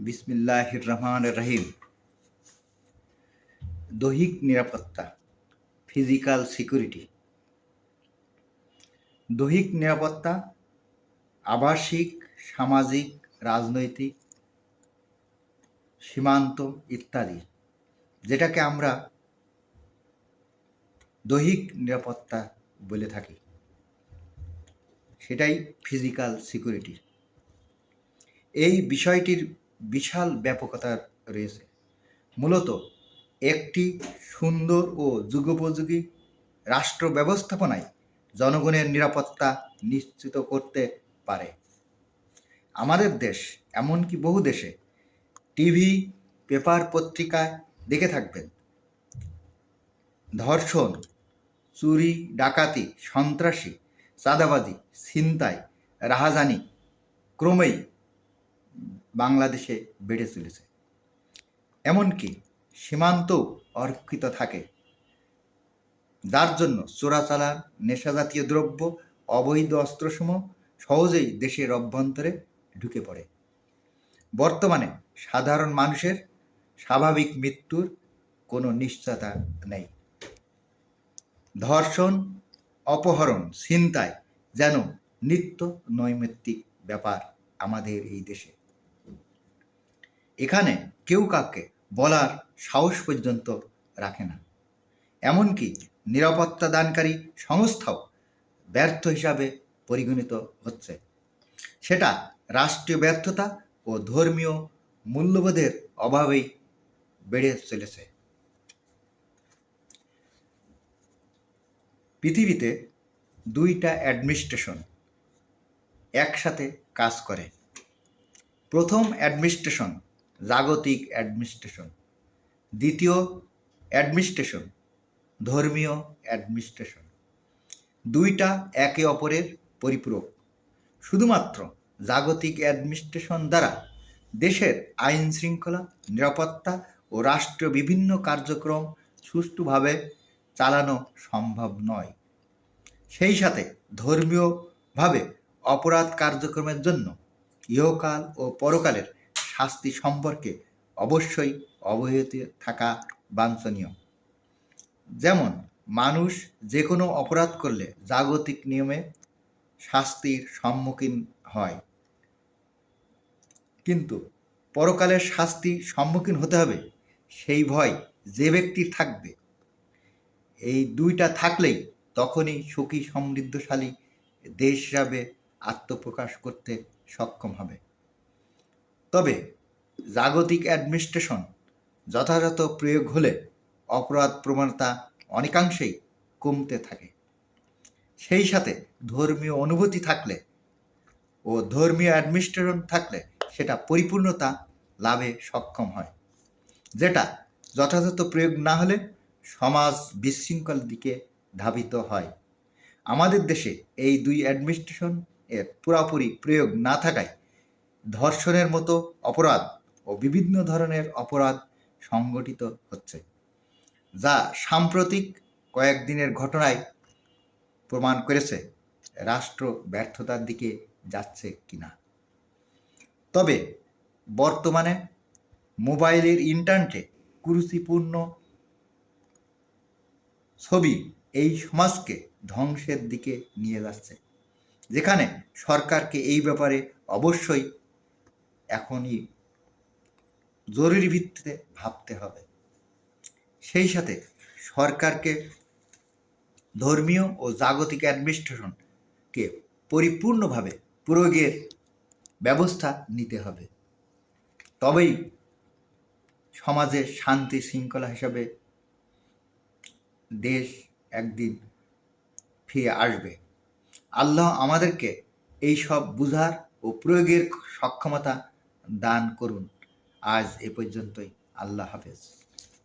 বিসমিল্লাহির রহমান রহিম। দৈহিক নিরাপত্তা, ফিজিক্যাল সিকিউরিটি। দৈহিক নিরাপত্তা, আবাসিক, সামাজিক, রাজনৈতিক, সীমান্ত ইত্যাদি, যেটাকে আমরা দৈহিক নিরাপত্তা বলে থাকি। সেটাই ফিজিক্যাল সিকিউরিটি। এই বিষয়টির বিশাল ব্যাপকতা রয়েছে। মূলত একটি সুন্দর ও যুগোপযোগী রাষ্ট্র ব্যবস্থাপনায় জনগণের নিরাপত্তা নিশ্চিত করতে পারে। আমাদের দেশ, এমনকি বহু দেশে টিভি, পেপার পত্রিকায় দেখে থাকবেন। ধর্ষণ, চুরি, ডাকাতি, সন্ত্রাসী, চাঁদাবাজি, ছিনতাই, রাহাজানি ক্রমেই বাংলাদেশে বেড়ে চলেছে। এমনকি সীমান্ত অরক্ষিত থাকে। যার জন্য চোরাচালান, নেশাজাতীয় দ্রব্য, অবৈধ অস্ত্রসমূহ সহজেই দেশের অভ্যন্তরে ঢুকে পড়ে। বর্তমানে সাধারণ মানুষের স্বাভাবিক মৃত্যুর কোনো নিশ্চয়তা নেই। ধর্ষণ, অপহরণ, ছিনতাই যেন নিত্য নৈমিত্তিক ব্যাপার আমাদের এই দেশে। এখানে কেউ কাউকে বলার সাহস পর্যন্ত রাখে না। এমনকি নিরাপত্তা দানকারী সংস্থাও ব্যর্থ হিসাবে পরিগণিত হচ্ছে। সেটা রাষ্ট্রীয় ব্যর্থতা ও ধর্মীয় মূল্যবোধের অভাবেই বেড়ে চলেছে। পৃথিবীতে দুইটা অ্যাডমিনিস্ট্রেশন একসাথে কাজ করে। প্রথম অ্যাডমিনিস্ট্রেশন জাগতিক অ্যাডমিনিস্ট্রেশন। দ্বিতীয়, অ্যাডমিনিস্ট্রেশন, ধর্মীয় অ্যাডমিনিস্ট্রেশন। দুইটা একে অপরের পরিপূরক। শুধুমাত্র জাগতিক অ্যাডমিনিস্ট্রেশন দ্বারা দেশের আইন শৃঙ্খলা, নিরাপত্তা ও রাষ্ট্রীয় বিভিন্ন কার্যক্রম সুষ্ঠুভাবে চালানো সম্ভব নয়। সেই সাথে ধর্মীয়ভাবে অপরাধ কার্যক্রমের জন্য ইহকাল ও পরকালের শাস্তি সম্পর্কে অবশ্যই অবহিত থাকা বাঞ্ছনীয়। যেমন, মানুষ যে কোনো অপরাধ করলে জাগতিক নিয়মে শাস্তির সম্মুখীন হয়। কিন্তু পরকালের শাস্তি সম্মুখীন হতে হবে সেই ভয় যে ব্যক্তির থাকবে। এই দুইটা থাকলেই তখনই সুখী সমৃদ্ধশালী দেশ হিসাবে আত্মপ্রকাশ করতে সক্ষম হবে। তবে জাগতিক অ্যাডমিনিস্ট্রেশন যথাযথ প্রয়োগ হলে অপরাধ প্রবণতা অনেকাংশেই কমতে থাকে। সেই সাথে ধর্মীয় অনুভূতি থাকলে ও ধর্মীয় অ্যাডমিনিস্ট্রেশন থাকলে সেটা পরিপূর্ণতা লাভে সক্ষম হয়, যেটা যথাযথ প্রয়োগ না হলে সমাজ বিশৃঙ্খল দিকে ধাবিত হয়। আমাদের দেশে এই দুই অ্যাডমিনিস্ট্রেশন এর পুরাপুরি প্রয়োগ না থাকায় ধর্ষণের মতো অপরাধ ও বিভিন্ন ধরনের অপরাধ সংগঠিত হচ্ছে, যা সাম্প্রতিক কয়েকদিনের ঘটনায় প্রমাণ করেছে রাষ্ট্র ব্যর্থতার দিকে যাচ্ছে কিনা। তবে বর্তমানে মোবাইলের ইন্টারনেটে কুরুচিপূর্ণ ছবি এই সমাজকে ধ্বংসের দিকে নিয়ে যাচ্ছে, যেখানে সরকারকে এই ব্যাপারে অবশ্যই এখনই জরুরি ভিত্তিতে ভাবতে হবে। সেই সাথে সরকারকে ধর্মীয় ও জাগতিক অ্যাডমিনিস্ট্রেশনকে পরিপূর্ণভাবে প্রয়োগের ব্যবস্থা নিতে হবে। তবেই সমাজে শান্তি শৃঙ্খলা হিসাবে দেশ একদিন ফিরে আসবে। আল্লাহ আমাদেরকে এই সব বুঝার ও প্রয়োগের সক্ষমতা দান করুন। আজ এ পর্যন্তই। আল্লাহ হাফেজ।